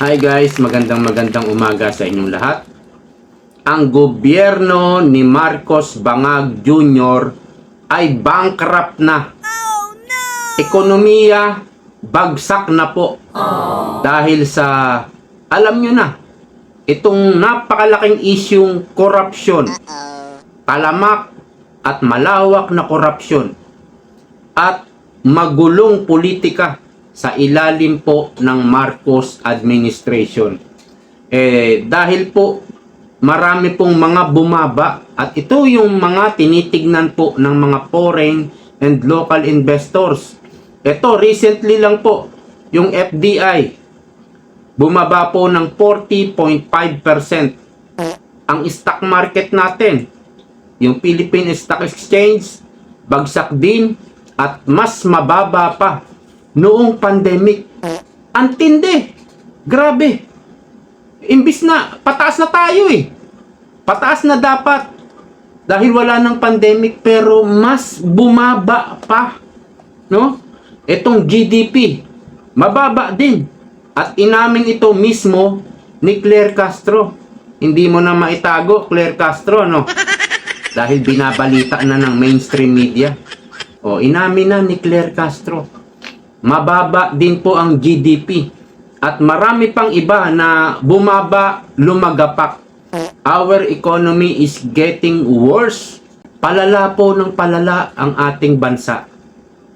Hi guys, magandang magandang umaga sa inyong lahat. Ang gobyerno ni Marcos Bangag Jr. ay bankrupt na. Ekonomiya bagsak na po. Dahil sa alam nyo na, itong napakalaking isyung korupsyon, talamak at malawak na korupsyon at magulong politika sa ilalim po ng Marcos administration. Eh, dahil po marami pong mga bumaba at ito yung mga tinitignan po ng mga foreign and local investors. Ito, recently lang po, yung FDI, bumaba po ng 40.5%. Ang stock market natin, yung Philippine Stock Exchange, bagsak din at mas mababa pa noong pandemic. Ang. Grabe. Imbis na pataas na tayo eh. Pataas na dapat. Dahil wala ng pandemic pero mas bumaba pa. No? Itong GDP mababa din. At inamin ito mismo ni Claire Castro. Hindi mo na maitago, Claire Castro, no? Dahil binabalita na ng mainstream media. O, inamin na ni Claire Castro. Mababa din po ang GDP. At marami pang iba na bumaba, lumagapak. Our economy is getting worse. Palala po ng palala ang ating bansa.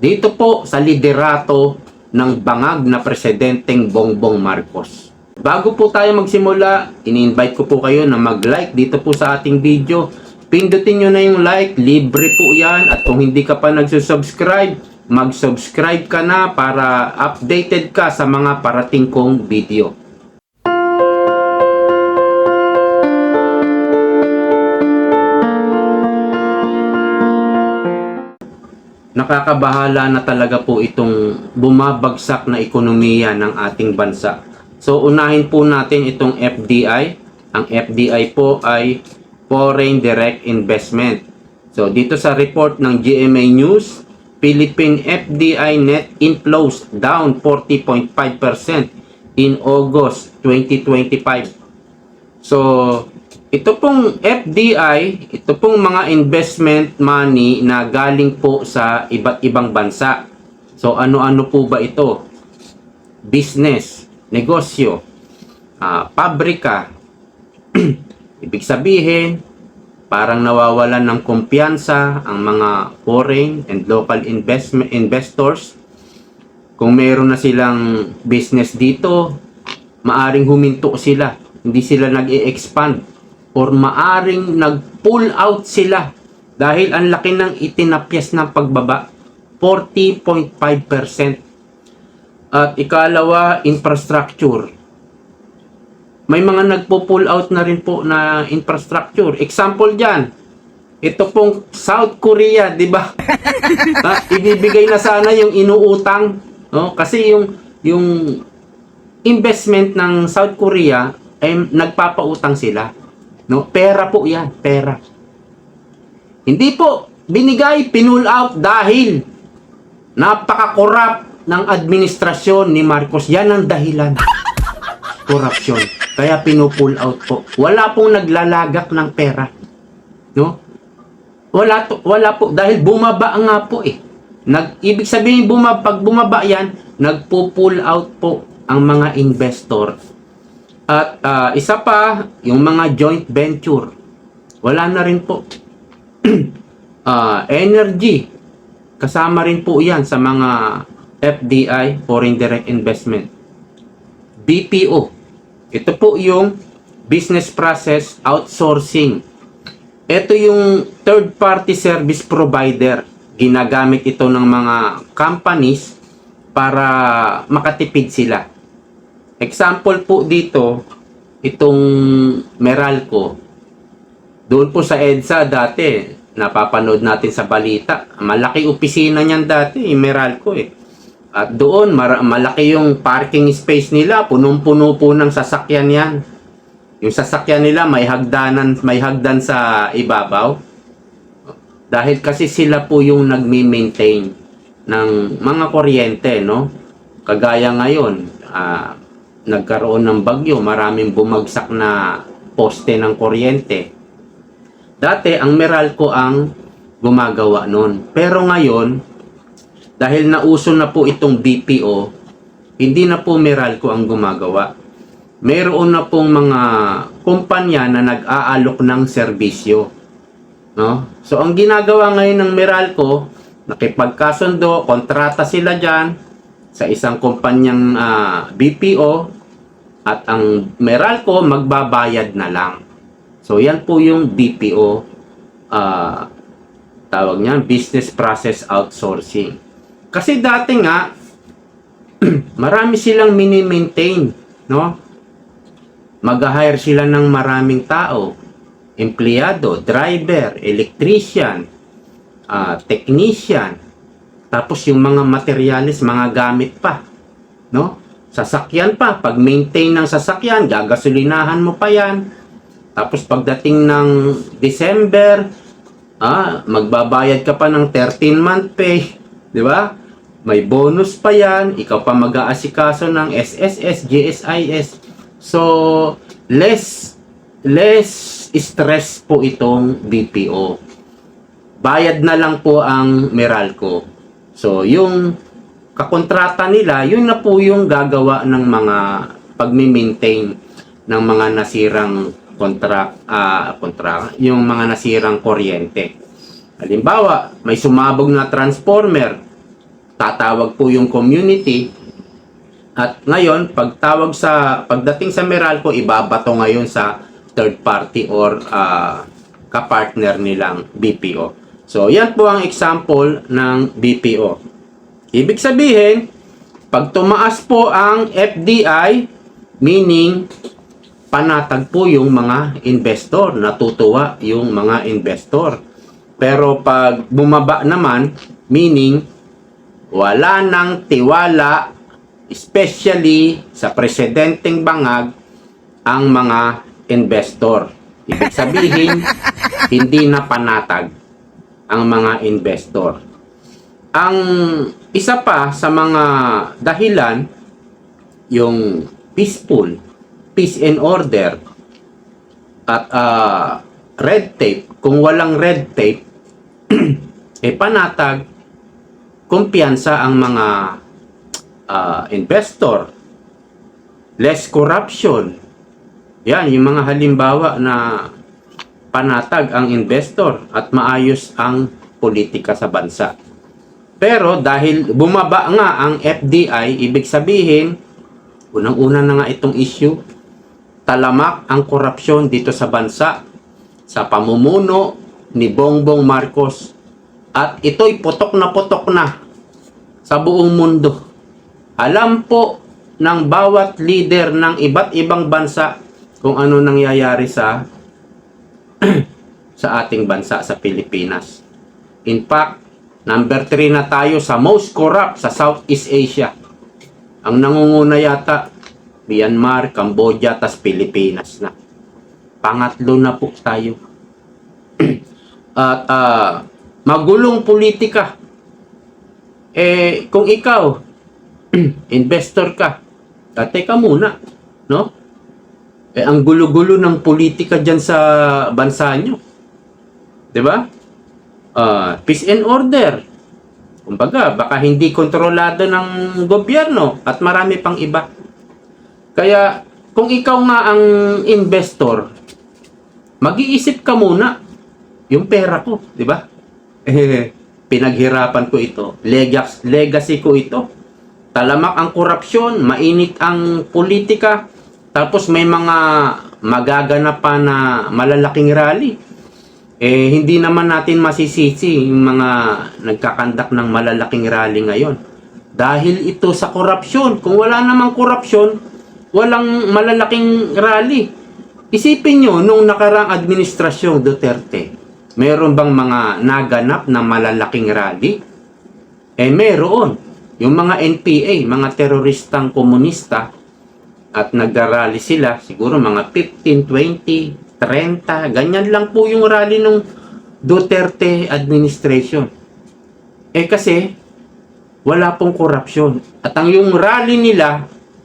Dito po sa liderato ng bangag na presidenteng Bongbong Marcos. Bago po tayo magsimula, ini-invite ko po kayo na mag-like dito po sa ating video. Pindutin nyo na yung like, libre po yan. At kung hindi ka pa nagsusubscribe, mag-subscribe ka na para updated ka sa mga parating kong video. nakakabahala na talaga po itong bumabagsak na ekonomiya ng ating bansa. So unahin po natin itong FDI. Ang FDI po ay Foreign Direct Investment. So dito sa report ng GMA News, Philippine FDI net inflows down 40.5% in August 2025. So ito pong FDI, ito pong mga investment money na galing po sa iba't ibang bansa. So ano-ano po ba ito? Business, negosyo, ah, pabrika. Ibig sabihin, parang nawawalan ng kumpiyansa ang mga foreign and local investment investors. Kung meron na silang business dito, maaring huminto sila. Hindi sila nag-i-expand or maaring nag-pull out sila dahil ang laki ng itinapyas ng pagbaba 40.5% at ikalawa infrastructure may mga nagpo-pull out na rin po na infrastructure example diyan ito pong South Korea di ba ha, ibibigay na sana yung inuutang no kasi yung yung investment ng South Korea ay nagpapautang sila No? Pera po yan, pera. Hindi po binigay, pinull out dahil napaka-corrupt ng administrasyon ni Marcos. Yan ang dahilan. Corruption. Kaya pinupull out po. Wala pong naglalagak ng pera. No? Wala, to, wala po. Dahil bumaba nga po eh. Nag, ibig sabihin, bumaba, pag bumaba yan, nagpo-pull out po ang mga investor at ah, isa pa, yung mga joint venture. Wala na rin po. Ah, energy. Kasama rin po yan sa mga FDI, Foreign Direct Investment. BPO. Ito po yung Business Process Outsourcing. Ito yung third party service provider. Ginagamit ito ng mga companies para makatipid sila. Example po dito, itong Meralco. Doon po sa EDSA dati, napapanood natin sa balita. Malaki opisina niyan dati, Meralco eh. At doon, malaki yung parking space nila. Punong-puno po ng sasakyan yan. Yung sasakyan nila may hagdanan, may hagdan sa ibabaw. Dahil kasi sila po yung nagmi-maintain ng mga kuryente, no? Kagaya ngayon, ah, nagkaroon ng bagyo, maraming bumagsak na poste ng kuryente. Dati, ang Meralco ang gumagawa nun. Pero ngayon, dahil nauso na po itong BPO, hindi na po Meralco ang gumagawa. Meron na pong mga kumpanya na nag-aalok ng serbisyo. No? So, ang ginagawa ngayon ng Meralco, nakipagkasundo, kontrata sila dyan sa isang kumpanyang ah, BPO at ang Meralco magbabayad na lang. So, yan po yung BPO ah, tawag niyan, Business Process Outsourcing. Kasi dati nga, marami silang mini-maintain, no? Mag-hire sila ng maraming tao, empleyado, driver, electrician, ah, technician, tapos yung mga materialis, mga gamit pa, no? Sasakyan pa, pag maintain ng sasakyan, gagasolinahan mo pa yan. Tapos pagdating ng December, ah, magbabayad ka pa ng 13 month pay, di ba? May bonus pa yan, ikaw pa mag-aasikaso ng SSS, GSIS. So, less less stress po itong BPO. Bayad na lang po ang Meralco. So, yung kakontrata nila, yun na po yung gagawa ng mga pagmi-maintain ng mga nasirang contract, ah, contract, yung mga nasirang kuryente. Halimbawa, may sumabog na transformer, tatawag po yung community, at ngayon, pagtawag sa, pagdating sa Meralco, ibabato ngayon sa third party or ah, kapartner nilang BPO. So, yan po ang example ng BPO. Ibig sabihin, pag tumaas po ang FDI, meaning panatag po yung mga investor, natutuwa yung mga investor. Pero pag bumaba naman, meaning wala nang tiwala, especially sa presidenteng bangag, ang mga investor. Ibig sabihin, hindi na panatag ang mga investor. Ang isa pa sa mga dahilan, yung peaceful, peace and order, at ah, red tape. Kung walang red tape, eh panatag, kumpiyansa ang mga ah, investor, less corruption. Yan, yung mga halimbawa na panatag ang investor at maayos ang politika sa bansa. Pero dahil bumaba nga ang FDI, ibig sabihin, unang-una na nga itong issue, talamak ang korupsyon dito sa bansa sa pamumuno ni Bongbong Marcos. At ito'y putok na putok na sa buong mundo. Alam po ng bawat leader ng iba't ibang bansa kung ano nangyayari sa sa ating bansa sa Pilipinas. In fact, number 3 na tayo sa most corrupt sa Southeast Asia. Ang nangunguna yata Myanmar, Cambodia, tas Pilipinas na. Pangatlo na po tayo. At ah, magulong politika. Eh, kung ikaw, investor ka, ah, teka muna, no? Eh, ang gulo-gulo ng politika dyan sa bansa nyo. ba? Ah, peace and order. Kumbaga, baka hindi kontrolado ng gobyerno at marami pang iba. Kaya, kung ikaw nga ang investor, mag-iisip ka muna yung pera ko, di ba? Eh, pinaghirapan ko ito. Legacy, ko ito. Talamak ang korupsyon, mainit ang politika, tapos may mga magaganap pa na malalaking rally. Eh, hindi naman natin masisisi yung mga nagkakandak ng malalaking rally ngayon. Dahil ito sa korupsyon. Kung wala namang korupsyon, walang malalaking rally. Isipin nyo, nung nakarang administrasyong Duterte, meron bang mga naganap na malalaking rally? Eh, meron. Yung mga NPA, mga teroristang komunista, at nagdarally sila, siguro mga 15, 20, 30, ganyan lang po yung rally nung Duterte administration. Eh kasi, wala pong korupsyon. At ang yung rally nila,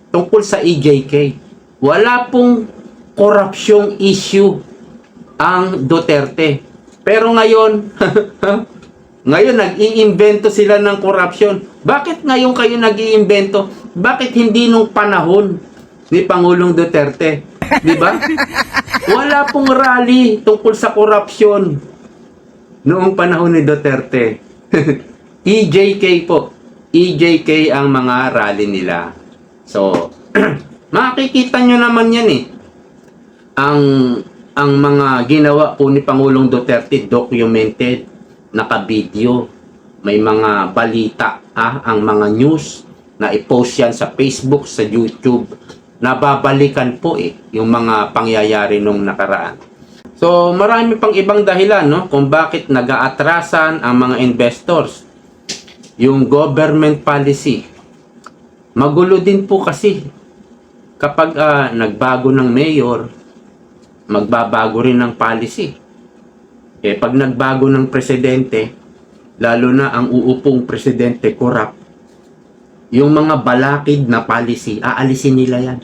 tungkol sa EJK. Wala pong korupsyong issue ang Duterte. Pero ngayon, ngayon nag-iimbento sila ng korupsyon. Bakit ngayon kayo nag-iimbento? Bakit hindi nung panahon ni Pangulong Duterte? Di ba? Wala pong rally tungkol sa korupsyon noong panahon ni Duterte. EJK po. EJK ang mga rally nila. So, makikita nyo naman yan eh. Ang ang mga ginawa po ni Pangulong Duterte documented, naka-video, may mga balita, ah, ang mga news na i-post yan sa Facebook, sa YouTube. Nababalikan po eh yung mga pangyayari nung nakaraan. So, marami pang ibang dahilan no kung bakit nag-aatrasan ang mga investors. Yung government policy. Magulo din po kasi kapag ah, nagbago ng mayor, magbabago rin ng policy. Eh pag nagbago ng presidente, lalo na ang uupong presidente corrupt, yung mga balakid na policy, aalisin nila yan.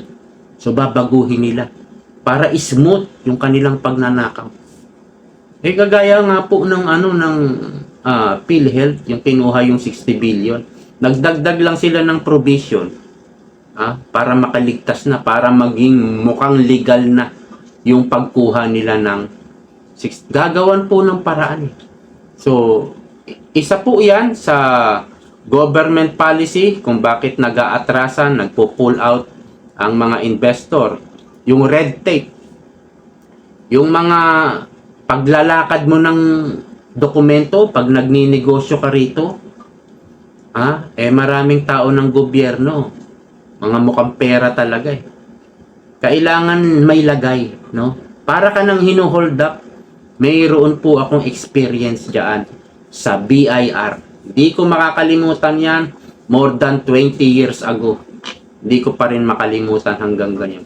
So babaguhin nila para smooth yung kanilang pagnanakaw. Eh kagaya nga po ng ano ng ah, PhilHealth, yung kinuha yung 60 billion. Nagdagdag lang sila ng provision ah, para makaligtas na, para maging mukhang legal na yung pagkuha nila ng six, gagawan po ng paraan. eh. So, isa po yan sa government policy kung bakit nag-aatrasan, nagpo-pull out ang mga investor. Yung red tape. Yung mga paglalakad mo ng dokumento pag nagninegosyo ka rito, ah, eh maraming tao ng gobyerno, mga mukhang pera talaga eh kailangan may lagay, no? Para ka nang hinuhold up, mayroon po akong experience diyan sa BIR. Hindi ko makakalimutan yan more than 20 years ago. Hindi ko pa rin makalimutan hanggang ganyan.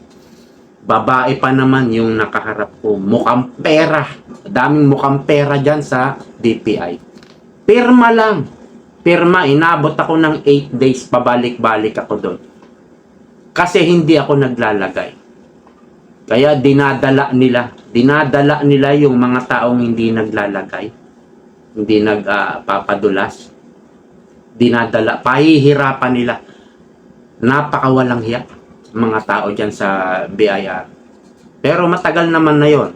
Babae pa naman yung nakaharap ko. Mukhang pera. Daming mukhang pera dyan sa DPI. Pirma lang. Pirma, inabot ako ng 8 days, pabalik-balik ako doon. Kasi hindi ako naglalagay. Kaya dinadala nila, dinadala nila yung mga taong hindi naglalagay, hindi nagpapadulas. dinadala, pahihirapan nila. Napakawalang hiya mga tao dyan sa BIR. Pero matagal naman na yon.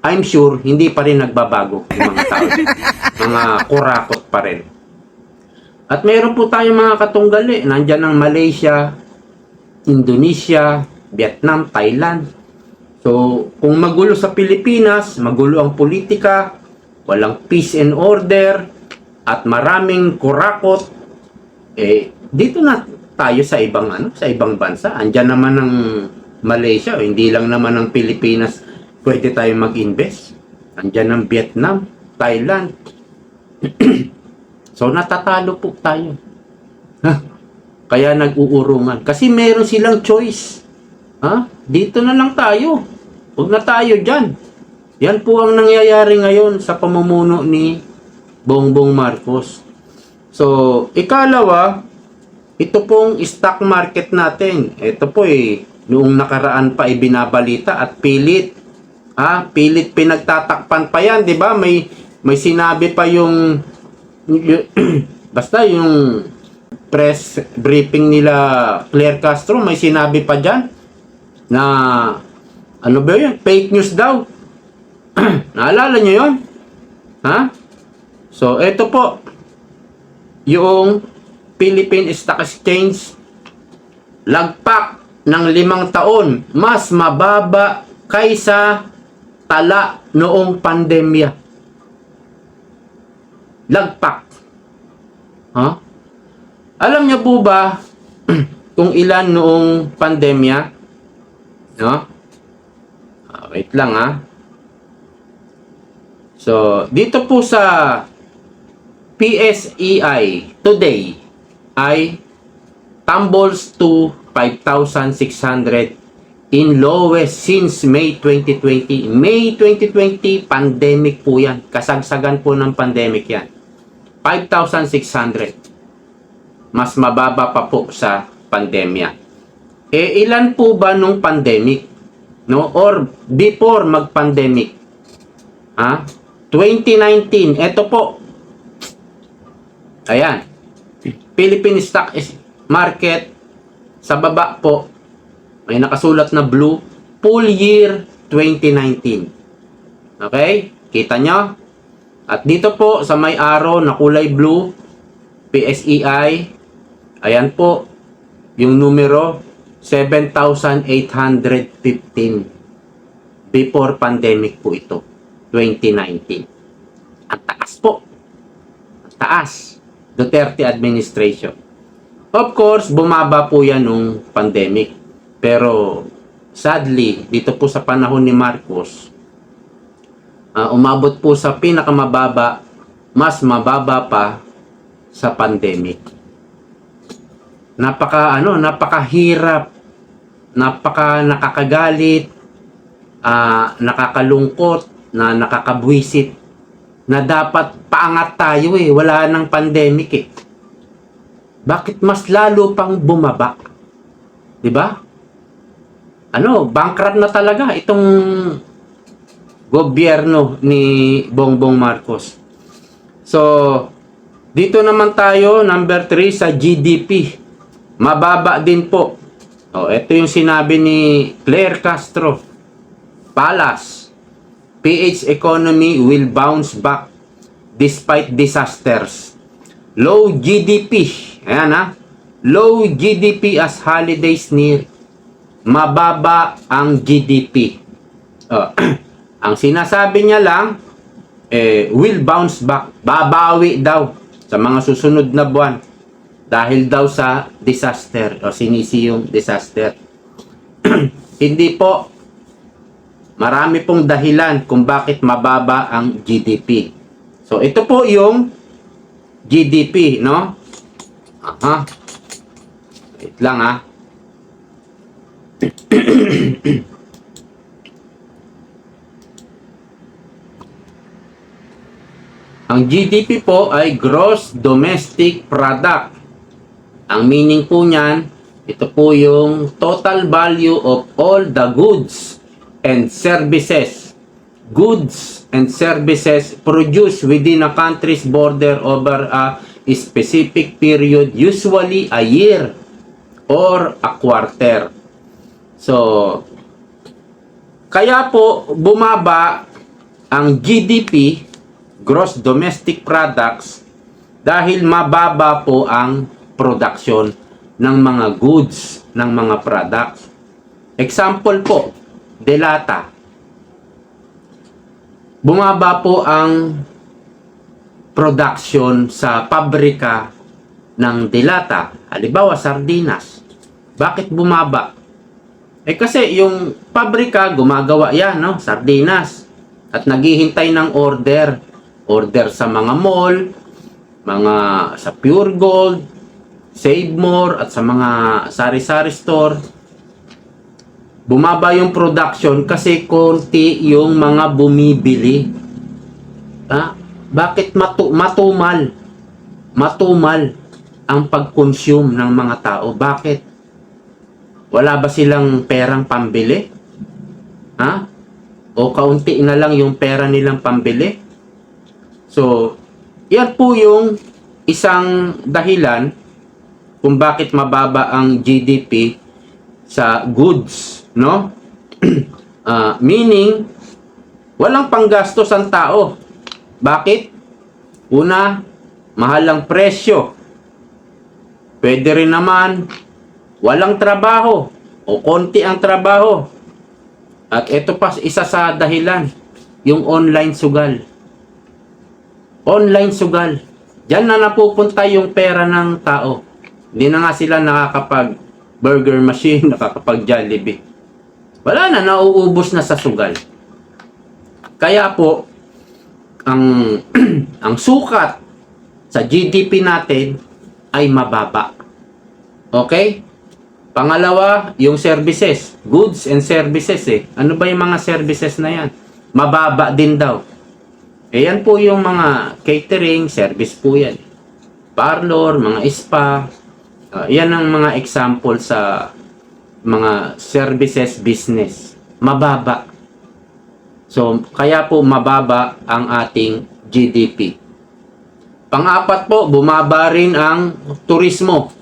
I'm sure hindi pa rin nagbabago yung mga tao. dyan. mga kurakot pa rin. At meron po tayong mga katunggali. Nandyan ang Malaysia, Indonesia, Vietnam, Thailand. So, kung magulo sa Pilipinas, magulo ang politika, walang peace and order, at maraming kurakot, eh, dito na tayo sa ibang ano, sa ibang bansa. Andiyan naman ang Malaysia, oh, hindi lang naman ang Pilipinas pwede tayo mag-invest. Andiyan ang Vietnam, Thailand. so, natatalo po tayo. Kaya nag-uurungan. Kasi meron silang choice. Ha? Dito na lang tayo. Huwag na tayo dyan. Yan po ang nangyayari ngayon sa pamumuno ni Bongbong Marcos. So, ikalawa, ito pong stock market natin. Ito po eh, noong nakaraan pa ibinabalita at pilit. Ah, pilit pinagtatakpan pa yan, 'di ba? May may sinabi pa yung basta yung press briefing nila Claire Castro, may sinabi pa diyan na ano ba yun? Fake news daw. Naalala nyo yun? Ha? So, ito po. Yung Philippine Stock Exchange lagpak ng limang taon mas mababa kaysa tala noong pandemya. Lagpak. Ha? Alam niyo po ba kung ilan noong pandemya? No? Ah, wait lang ha. So, dito po sa PSEI today ay tumbles to 5,600 in lowest since May 2020. May 2020, pandemic po yan. Kasagsagan po ng pandemic yan. 5,600. Mas mababa pa po sa pandemya. Eh, ilan po ba nung pandemic? No? Or before mag-pandemic? Ha? 2019. Ito po. Ayan. Philippine Stock Market. Sa baba po, may nakasulat na blue. Full year 2019. Okay? Kita nyo? At dito po sa may arrow na kulay blue, PSEI, ayan po, yung numero, 7,815. Before pandemic po ito, 2019. Ang taas po. Ang taas. Duterte administration. Of course, bumaba po yan nung pandemic. Pero, sadly, dito po sa panahon ni Marcos, ah, umabot po sa pinakamababa, mas mababa pa sa pandemic. Napaka ano, napakahirap, napaka nakakagalit, ah, nakakalungkot, na nakakabwisit na dapat paangat tayo eh, wala nang pandemic eh. Bakit mas lalo pang bumaba? 'Di ba? Ano, bankrupt na talaga itong gobyerno ni Bongbong Marcos. So, dito naman tayo, number 3 sa GDP. Mababa din po. Oh, ito yung sinabi ni Claire Castro. Palas. PH economy will bounce back despite disasters. Low GDP. Ayan ha. Low GDP as holidays near. Mababa ang GDP. Oh, ang sinasabi niya lang, eh, will bounce back. Babawi daw sa mga susunod na buwan. Dahil daw sa disaster o sinisi yung disaster. Hindi po. Marami pong dahilan kung bakit mababa ang GDP. So, ito po yung GDP, no? Aha. Wait lang, ah. Ang GDP po ay Gross Domestic Product. Ang meaning po niyan, ito po yung total value of all the goods and services. Goods and services produced within a country's border over a specific period, usually a year or a quarter. So, kaya po bumaba ang GDP, Gross Domestic Products, dahil mababa po ang production ng mga goods, ng mga products. Example po, delata. Bumaba po ang production sa pabrika ng delata. Halimbawa, sardinas. Bakit bumaba? Eh kasi yung pabrika gumagawa yan, no? Sardinas. At naghihintay ng order. Order sa mga mall, mga sa Pure Gold, Save More, at sa mga sari-sari store. Bumaba yung production kasi konti yung mga bumibili. Ha? Bakit matu matumal? Matumal ang pag-consume ng mga tao. Bakit? Wala ba silang perang pambili? Ha? O kaunti na lang yung pera nilang pambili? So, yan po yung isang dahilan kung bakit mababa ang GDP sa goods, no? Ah, meaning, walang panggastos ang tao. Bakit? Una, mahal ang presyo. Pwede rin naman, walang trabaho o konti ang trabaho. At ito pa isa sa dahilan, yung online sugal. Online sugal. Diyan na napupunta yung pera ng tao. Hindi na nga sila nakakapag burger machine, nakakapag Jollibee. Wala na, nauubos na sa sugal. Kaya po, ang ang sukat sa GDP natin ay mababa. Okay? Pangalawa, yung services. Goods and services eh. Ano ba yung mga services na yan? Mababa din daw. Eh yan po yung mga catering, service po yan. Parlor, mga spa. Ah, yan ang mga example sa mga services business. Mababa. So, kaya po mababa ang ating GDP. Pang-apat po, bumaba rin ang turismo.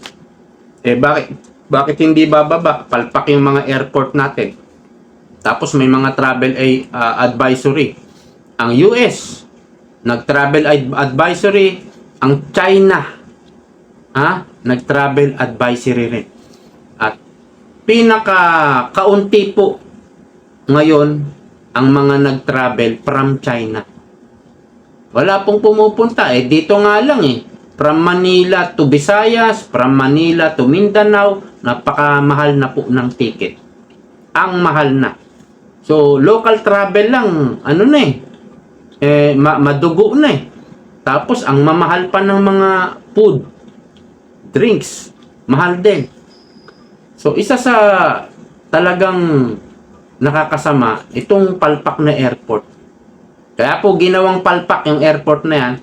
Eh, bakit, bakit hindi bababa? Palpak yung mga airport natin. Tapos may mga travel ah, advisory. Ang US, nag-travel ad- advisory. Ang China, ha? Nag-travel advisory rin. At pinaka kaunti po ngayon ang mga nag-travel from China. Wala pong pumupunta eh dito nga lang eh. From Manila to Visayas, from Manila to Mindanao, napakamahal na po ng ticket. Ang mahal na. So local travel lang ano na eh eh ma- madugo na eh. Tapos ang mamahal pa ng mga food, drinks, mahal din. So isa sa talagang nakakasama itong palpak na airport. Kaya po ginawang palpak yung airport na yan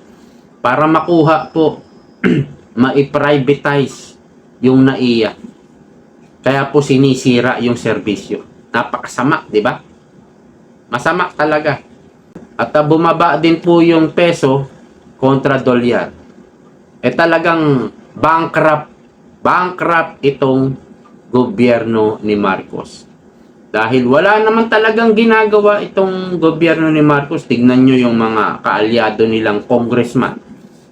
para makuha po ma-privatize yung NAIA. Kaya po sinisira yung serbisyo. Napakasama, di ba? Masama talaga. At ah, bumaba din po yung peso kontra dolyar. Eh talagang bankrupt, bankrupt itong gobyerno ni Marcos. Dahil wala naman talagang ginagawa itong gobyerno ni Marcos. Tignan nyo yung mga kaalyado nilang congressman,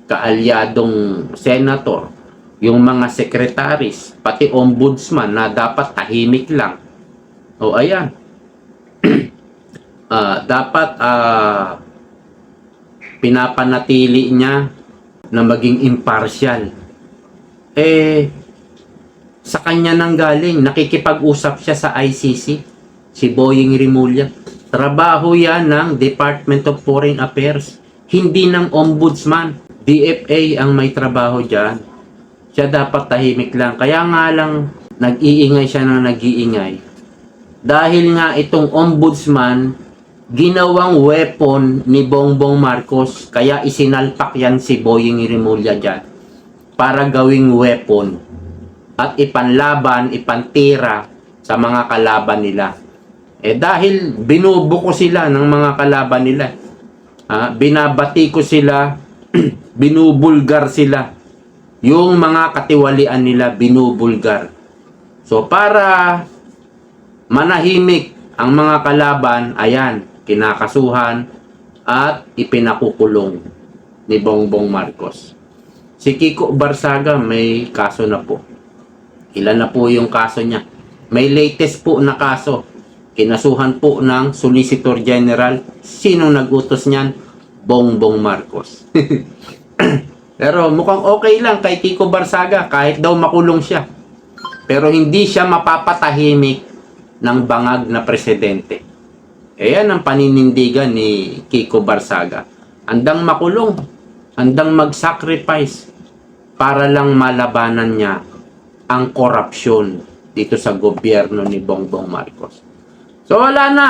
kaalyadong senator, yung mga secretaries, pati ombudsman na dapat tahimik lang. O ayan. Ah, dapat ah, pinapanatili niya na maging impartial. Eh, sa kanya nang galing, nakikipag-usap siya sa ICC, si Boying Rimulya. Trabaho yan ng Department of Foreign Affairs, hindi ng Ombudsman. DFA ang may trabaho dyan. Siya dapat tahimik lang. Kaya nga lang, nag-iingay siya na nag-iingay. Dahil nga itong Ombudsman, ginawang weapon ni Bongbong Marcos. Kaya isinalpak yan si Boying Rimulya dyan para gawing weapon at ipanlaban, ipantira sa mga kalaban nila. Eh dahil binubuko sila ng mga kalaban nila. Ah, binabati ko sila, binubulgar sila. Yung mga katiwalian nila binubulgar. So para manahimik ang mga kalaban, ayan, kinakasuhan at ipinakukulong ni Bongbong Marcos. Si Kiko Barsaga may kaso na po. Ilan na po yung kaso niya? May latest po na kaso. Kinasuhan po ng Solicitor General. Sinong nagutos niyan? Bongbong Marcos. Pero mukhang okay lang kay Kiko Barsaga kahit daw makulong siya. Pero hindi siya mapapatahimik ng bangag na presidente. Ayan ang paninindigan ni Kiko Barsaga. Andang makulong, andang mag-sacrifice para lang malabanan niya ang korupsyon dito sa gobyerno ni Bongbong Marcos. So wala na.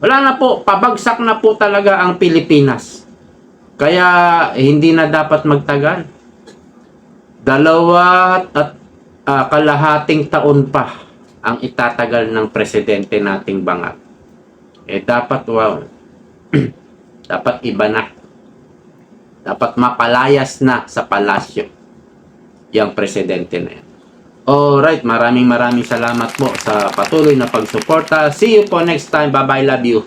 Wala na po. Pabagsak na po talaga ang Pilipinas. Kaya hindi na dapat magtagal. Dalawa at ah, kalahating taon pa ang itatagal ng presidente nating bangat. Eh dapat wow. dapat iba na. Dapat mapalayas na sa palasyo yung presidente na yan. Alright, maraming maraming salamat po sa patuloy na pagsuporta. See you po next time. Bye-bye. Love you.